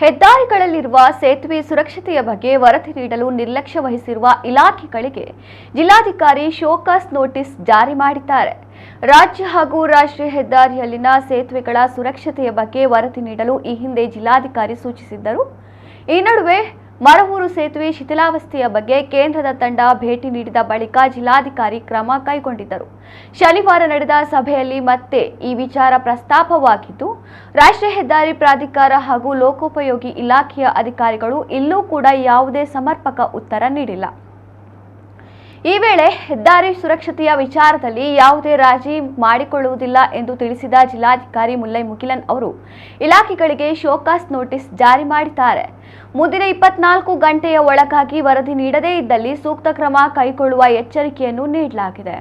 ಹೆದ್ದಾರಿಗಳಲ್ಲಿರುವ ಸೇತುವೆ ಸುರಕ್ಷತೆಯ ಬಗ್ಗೆ ವರದಿ ನೀಡಲು ನಿರ್ಲಕ್ಷ್ಯ ವಹಿಸಿರುವ ಇಲಾಖೆಗಳಿಗೆ ಜಿಲ್ಲಾಧಿಕಾರಿ ಶೋಕಾಸ್ ನೋಟಿಸ್ ಜಾರಿ ಮಾಡಿದ್ದಾರೆ. ರಾಜ್ಯ ಹಾಗೂ ರಾಷ್ಟ್ರೀಯ ಹೆದ್ದಾರಿಯಲ್ಲಿನ ಸೇತುವೆಗಳ ಸುರಕ್ಷತೆಯ ಬಗ್ಗೆ ವರದಿ ನೀಡಲು ಈ ಹಿಂದೆ ಜಿಲ್ಲಾಧಿಕಾರಿ ಸೂಚಿಸಿದ್ದರು. ಈ ನಡುವೆ ಮರವೂರು ಸೇತುವೆ ಶಿಥಿಲಾವಸ್ಥೆಯ ಬಗ್ಗೆ ಕೇಂದ್ರದ ತಂಡ ಭೇಟಿ ನೀಡಿದ ಬಳಿಕ ಜಿಲ್ಲಾಧಿಕಾರಿ ಕ್ರಮ ಕೈಗೊಂಡಿದ್ದರು. ಶನಿವಾರ ನಡೆದ ಸಭೆಯಲ್ಲಿ ಮತ್ತೆ ಈ ವಿಚಾರ ಪ್ರಸ್ತಾಪವಾಗಿದ್ದು, ರಾಷ್ಟ್ರೀಯ ಹೆದ್ದಾರಿ ಪ್ರಾಧಿಕಾರ ಹಾಗೂ ಲೋಕೋಪಯೋಗಿ ಇಲಾಖೆಯ ಅಧಿಕಾರಿಗಳು ಇಲ್ಲೂ ಕೂಡ ಯಾವುದೇ ಸಮರ್ಪಕ ಉತ್ತರ ನೀಡಿಲ್ಲ. ಈ ವೇಳೆ ಹೆದ್ದಾರಿ ಸುರಕ್ಷತೆಯ ವಿಚಾರದಲ್ಲಿ ಯಾವುದೇ ರಾಜಿ ಮಾಡಿಕೊಳ್ಳುವುದಿಲ್ಲ ಎಂದು ತಿಳಿಸಿದ ಜಿಲ್ಲಾಧಿಕಾರಿ ಮುಲ್ಲೈ ಮುಕಿಲನ್ ಅವರು, ಇಲಾಖೆಗಳಿಗೆ ಶೋಕಾಸ್ ನೋಟಿಸ್ ಜಾರಿ ಮಾಡಿದ್ದಾರೆ. ಮುಂದಿನ ಇಪ್ಪತ್ನಾಲ್ಕು ಗಂಟೆಯ ಒಳಗಾಗಿ ವರದಿ ನೀಡದೇ ಇದ್ದಲ್ಲಿ ಸೂಕ್ತ ಕ್ರಮ ಕೈಗೊಳ್ಳುವ ಎಚ್ಚರಿಕೆಯನ್ನು ನೀಡಲಾಗಿದೆ.